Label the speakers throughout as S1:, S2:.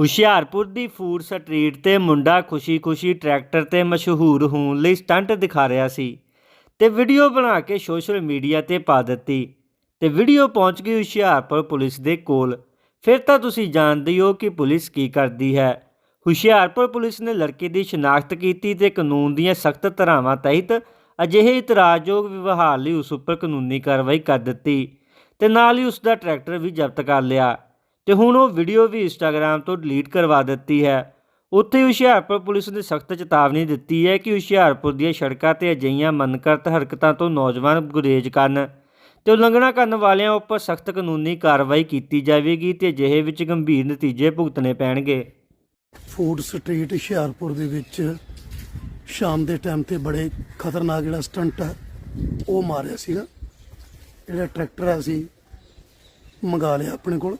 S1: ਹੁਸ਼ਿਆਰਪੁਰ ਦੀ food street ਤੇ ਮੁੰਡਾ ਖੁਸ਼ੀ-ਖੁਸ਼ੀ tractor ਤੇ ਮਸ਼ਹੂਰ ਹੋਣ ਲਈ ਸਟੰਟ ਦਿਖਾ ਰਿਹਾ ਸੀ ਤੇ ਵੀਡੀਓ ਬਣਾ ਕੇ ਸੋਸ਼ਲ ਮੀਡੀਆ ਤੇ ਪਾ ਦਿੱਤੀ ਤੇ ਵੀਡੀਓ ਪਹੁੰਚ ਗਈ ਹੁਸ਼ਿਆਰਪੁਰ ਪੁਲਿਸ ਦੇ ਕੋਲ। ਫਿਰ ਤਾਂ ਤੁਸੀਂ ਜਾਣਦੇ ਹੋ ਕਿ ਪੁਲਿਸ ਕੀ ਕਰਦੀ ਹੈ। ਹੁਸ਼ਿਆਰਪੁਰ ਪੁਲਿਸ ਨੇ ਲੜਕੇ ਦੀ ਸ਼ਨਾਖਤ ਕੀਤੀ ਤੇ ਕਾਨੂੰਨ ਦੀਆਂ ਸਖਤ ਧਾਰਾਵਾਂ ਤਹਿਤ ਅਜਿਹੇ ਇਤਰਾਜ਼ਯੋਗ ਵਿਵਹਾਰ ਲਈ ਉਸ ਉੱਪਰ ਕਾਨੂੰਨੀ ਕਾਰਵਾਈ ਕਰ ਦਿੱਤੀ ਤੇ ਨਾਲ ਹੀ ਉਸ ਦਾ ਟਰੈਕਟਰ ਵੀ ਜ਼ਬਤ ਕਰ ਲਿਆ। ਤੇ ਹੁਣ ਉਹ ਵੀਡੀਓ ਵੀ ਇੰਸਟਾਗ੍ਰam ਤੋਂ ਡਿਲੀਟ ਕਰਵਾ ਦਿੱਤੀ ਹੈ। ਉੱਥੇ ਹੁਸ਼ਿਆਰਪੁਰ ਪੁਲਿਸ ਨੇ ਸਖਤ ਚੇਤਾਵਨੀ ਦਿੱਤੀ ਹੈ ਕਿ ਹੁਸ਼ਿਆਰਪੁਰ ਦੀਆਂ ਸੜਕਾਂ ਤੇ ਅਜਿਹੀਆਂ ਮਨਕਰਤ ਹਰਕਤਾਂ ਤੋਂ ਨੌਜਵਾਨ ਗੁਰੇਜ਼ ਕਰਨ ਤੇ ਉਲੰਘਣਾ ਕਰਨ ਵਾਲਿਆਂ ਉੱਪਰ ਸਖਤ ਕਾਨੂੰਨੀ ਕਾਰਵਾਈ ਕੀਤੀ ਜਾਵੇਗੀ ਤੇ ਅਜਿਹੇ ਵਿੱਚ ਗੰਭੀਰ ਨਤੀਜੇ ਭੁਗਤਣੇ ਪੈਣਗੇ।
S2: ਫੂਡ ਸਟਰੀਟ ਹੁਸ਼ਿਆਰਪੁਰ ਦੇ ਵਿੱਚ ਸ਼ਾਮ ਦੇ ਟਾਈਮ ਤੇ ਬੜੇ ਖਤਰਨਾਕ ਜਿਹੜਾ ਸਟੰਟ ਆ, ਉਹ ਮਾਰਿਆ ਸੀਗਾ। ਜਿਹੜਾ ਟਰੈਕਟਰ ਹੈ ਸੀ ਮੰਗਾ ਲਿਆ ਆਪਣੇ ਕੋਲ।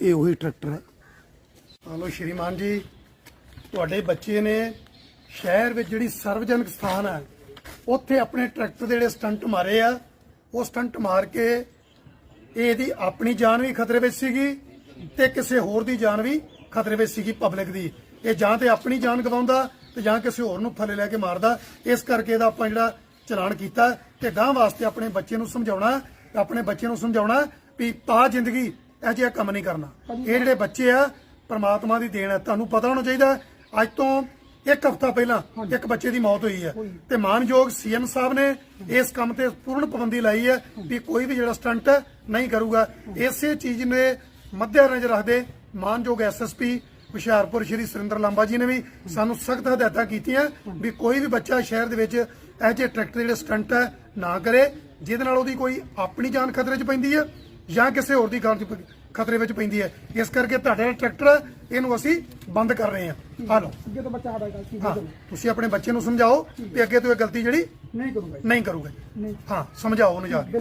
S2: ਇਹ ਉਹੀ ਟਰੈਕਟਰ ਹੈ। ਹਲੋ, ਸ਼੍ਰੀਮਾਨ ਜੀ, ਤੁਹਾਡੇ ਬੱਚੇ ਨੇ ਸ਼ਹਿਰ ਵਿੱਚ ਜਿਹੜੀ ਸਰਵਜਨਕ ਸਥਾਨ ਹੈ, ਉੱਥੇ ਆਪਣੇ ਟਰੈਕਟਰ ਦੇ ਜਿਹੜੇ ਸਟੰਟ ਮਾਰੇ ਆ, ਉਹ ਸਟੰਟ ਮਾਰ ਕੇ ਇਹ ਇਹਦੀ ਆਪਣੀ ਜਾਨ ਵੀ ਖਤਰੇ ਵਿੱਚ ਸੀਗੀ ਤੇ ਕਿਸੇ ਹੋਰ ਦੀ ਜਾਨ ਵੀ ਖਤਰੇ ਵਿੱਚ ਸੀਗੀ ਪਬਲਿਕ ਦੀ। ਇਹ ਜਾਂ ਤੇ ਆਪਣੀ ਜਾਨ ਗਵਾਉਂਦਾ ਤੇ ਜਾਂ ਕਿਸੇ ਹੋਰ ਨੂੰ ਥੱਲੇ ਲੈ ਕੇ ਮਾਰਦਾ। ਇਸ ਕਰਕੇ ਇਹਦਾ ਆਪਾਂ ਜਿਹੜਾ ਚਲਾਨ ਕੀਤਾ ਤੇ ਗਾਂ ਵਾਸਤੇ ਆਪਣੇ ਬੱਚੇ ਨੂੰ ਸਮਝਾਉਣਾ, ਆਪਣੇ ਬੱਚੇ ਨੂੰ ਸਮਝਾਉਣਾ ਵੀ ਤਾਂ ਜ਼ਿੰਦਗੀ ਇਹ ਜਿਹਾ ਕੰਮ ਨਹੀਂ ਕਰਨਾ। ਇਹ ਜਿਹੜੇ ਬੱਚੇ ਆ ਪ੍ਰਮਾਤਮਾ ਦੀ ਦੇਣ ਹੈ ਤੁਹਾਨੂੰ ਪਤਾ ਹੋਣਾ ਚਾਹੀਦਾ ਅੱਜ ਤੋਂ ਇੱਕ ਹਫ਼ਤਾ ਪਹਿਲਾਂ ਇੱਕ ਬੱਚੇ ਦੀ ਮੌਤ ਹੋਈ ਹੈ। ਤੇ ਮਾਨਯੋਗ ਸੀਐਮ ਸਾਹਿਬ ਨੇ ਇਸ ਕੰਮ ਤੇ ਪੂਰਨ ਪਾਬੰਦੀ ਲਾਈ ਹੈ ਵੀ ਕੋਈ ਵੀ ਜਿਹੜਾ ਸਟੰਟ ਨਹੀਂ ਕਰੂਗਾ। ਇਸੇ ਚੀਜ਼ ਨੇ ਮੱਦੇ ਨਜ਼ਰ ਰੱਖਦੇ ਮਾਨਯੋਗ ਐਸਐਸਪੀ ਹੁਸ਼ਿਆਰਪੁਰ ਸ਼੍ਰੀ ਸੁਰਿੰਦਰ ਲਾਂਬਾ ਜੀ ਨੇ ਵੀ ਸਾਨੂੰ ਸਖਤ ਹਦਾਇਤਾਂ ਕੀਤੀਆਂ ਵੀ ਕੋਈ ਵੀ ਬੱਚਾ ਸ਼ਹਿਰ ਦੇ ਵਿੱਚ ਇਹ ਜਿਹੇ ਟਰੈਕਟਰ ਜਿਹੜੇ ਸਟੰਟ ਹੈ ਨਾ ਕਰੇ ਜਿਹਦੇ ਨਾਲ ਉਹਦੀ ਕੋਈ ਆਪਣੀ ਜਾਨ ਖਤਰੇ 'ਚ ਪੈਂਦੀ ਹੈ ਜਾਂ ਕਿਸੇ ਹੋਰ ਦੀ ਜਾਨ ਪ- ਖਤਰੇ ਵਿੱਚ ਪੈਂਦੀ ਹੈ। ਇਸ ਕਰਕੇ ਤੁਹਾਡਾ ਟਰੈਕਟਰ ਇਹਨੂੰ ਅਸੀਂ ਬੰਦ ਕਰ ਰਹੇ ਹਾਂ। ਆ ਲਓ
S3: ਅੱਗੇ ਤੋਂ ਬੱਚਾ ਸਾਡਾ ਗਲਤੀ
S2: ਹਾਂ ਤੁਸੀਂ ਆਪਣੇ ਬੱਚੇ ਨੂੰ ਸਮਝਾਓ ਵੀ ਅੱਗੇ ਤੋਂ ਇਹ ਗਲਤੀ ਜਿਹੜੀ
S3: ਨਹੀਂ ਕਰੂੰਗਾ
S2: ਨਹੀਂ ਕਰੂਗਾ ਹਾਂ ਸਮਝਾਓ ਉਹਨੂੰ ਜਾ ਕੇ।